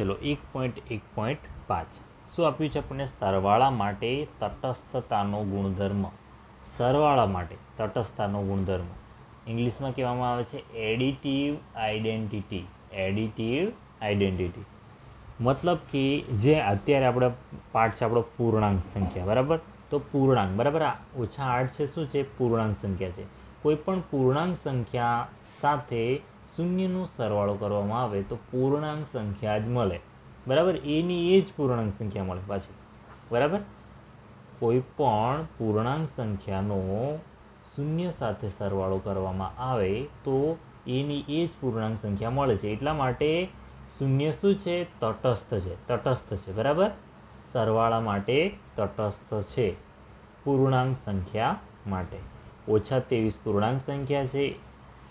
ચલો એક પોઈન્ટ એક પોઈન્ટ પાંચ. શું આપ્યું છે આપણને? સરવાળા માટે તટસ્થતાનો ગુણધર્મ. સરવાળા માટે તટસ્થતાનો ગુણધર્મ. ઇંગ્લિશમાં કહેવામાં આવે છે એડિટિવ આઇડેન્ટિટી. Additive identity. મતલબ કે જે અત્યારે આપણે પાઠ છે આપણો પૂર્ણાંક સંખ્યા, બરાબર? તો પૂર્ણાંક, બરાબર? આ ઓછા આઠ છે, શું છે? પૂર્ણાંક સંખ્યા છે. કોઈ પણ પૂર્ણાંક સંખ્યા સાથે શૂન્યનો સરવાળો કરવામાં આવે તો પૂર્ણાંક સંખ્યા જ મળે. બરાબર? એની એ જ પૂર્ણાંક સંખ્યા મળે પાછી. બરાબર? કોઈ પણ પૂર્ણાંક સંખ્યાનો શૂન્ય સાથે સરવાળો કરવામાં આવે તો એની એ જ પૂર્ણાંક સંખ્યા મળે છે. એટલા માટે શૂન્ય શું છે? તટસ્થ છે. તટસ્થ છે. બરાબર? સરવાળા માટે તટસ્થ છે. પૂર્ણાંક સંખ્યા માટે. ઓછા ત્રેવીસ પૂર્ણાંક સંખ્યા છે.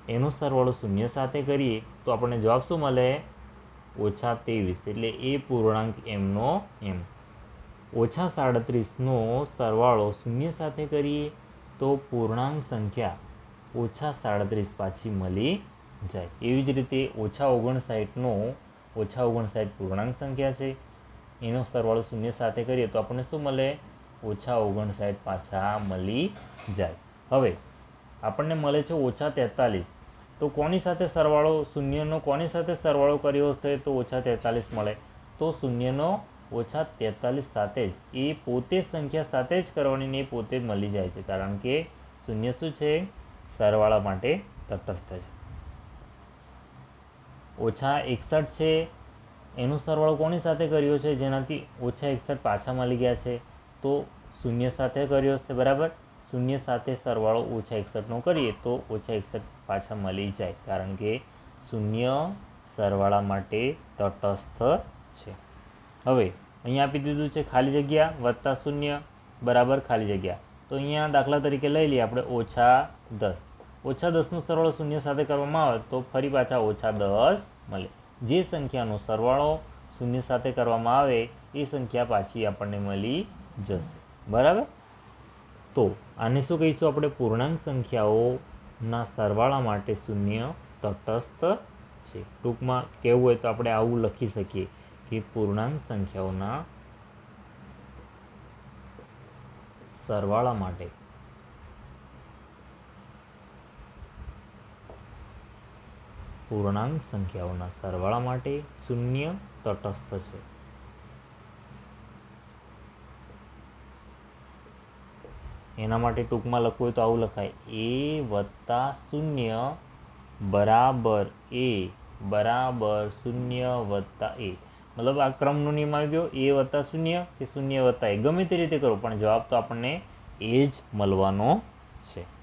એનો સરવાળો શૂન્ય સાથે કરીએ તો આપણને જવાબ શું મળે? ઓછા ત્રેવીસ. એટલે એ પૂર્ણાંક એમનો એમ. ઓછા સાડત્રીસનો સરવાળો શૂન્ય સાથે કરીએ તો પૂર્ણાંક સંખ્યા ઓછા સાડત્રીસ પાછી મળી જાય. એવી જ રીતે ઓછા ઓગણસાઠનો ઓછા ઓગણસાઠ પૂર્ણાંક સંખ્યા છે. એનો સરવાળો શૂન્ય સાથે કરીએ તો આપણને શું મળે? ઓછા ઓગણસાઠ પાછા મળી જાય. હવે આપણને મળે છે ઓછા તેતાલીસ. તો કોની સાથે સરવાળો? શૂન્યનો કોની સાથે સરવાળો કર્યો હશે? તો ઓછા તેતાલીસ મળે. તો શૂન્યનો ઓછા તેતાલીસ સાથે જ. એ પોતે સંખ્યા સાથે જ કરવાની એ પોતે જ મળી જાય છે. કારણ કે શૂન્ય શું છે? સરવાળા માટે તટસ્થ છે. ઓછા એકસઠ છે. એનો સરવાળો કોની સાથે કર્યો છે? જેનાથી ઓછા એકસઠ પાછા મળી ગયા છે. તો શૂન્ય સાથે કર્યો છે બરાબર? શૂન્ય સાથે સરવાળો ઓછા એકસઠનો કરીએ તો ઓછા એકસઠ પાછા મળી જાય કારણ કે શૂન્ય સરવાળા માટે તટસ્થ છે. હવે અહીંયા આપી દીધું છે ખાલી જગ્યા વત્તા શૂન્ય બરાબર ખાલી જગ્યા. તો અહીંયા દાખલા તરીકે લઈ લઈએ આપણે ઓછા દસ. ઓછા દસનો સરવાળો શૂન્ય સાથે કરવામાં આવે તો ફરી પાછા ઓછા દસ મળે. જે સંખ્યાનો સરવાળો શૂન્ય સાથે કરવામાં આવે એ સંખ્યા પાછી આપણને મળી જશે. બરાબર? તો આને શું કહીશું આપણે? પૂર્ણાંક સંખ્યાઓના સરવાળા માટે શૂન્ય તટસ્થ છે. ટૂંકમાં કહેવું હોય તો આપણે આવું લખી શકીએ કે પૂર્ણાંક સંખ્યાઓના સરવાળા માટે. પૂર્ણાંક સંખ્યાઓના સરવાળા માટે શૂન્ય તટસ્થ છે. એના માટે ટૂંકમાં લખવું હોય તો આવું લખાય. એ વત્તા શૂન્ય બરાબર એ, બરાબર શૂન્ય વત્તા એ. મતલબ આ ક્રમનો નિયમ આવી ગયો, એ વત્તા શૂન્ય કે શૂન્ય વત્તા એ. ગમે તે રીતે કરો, પણ જવાબ તો આપણને એ જ મળવાનો છે.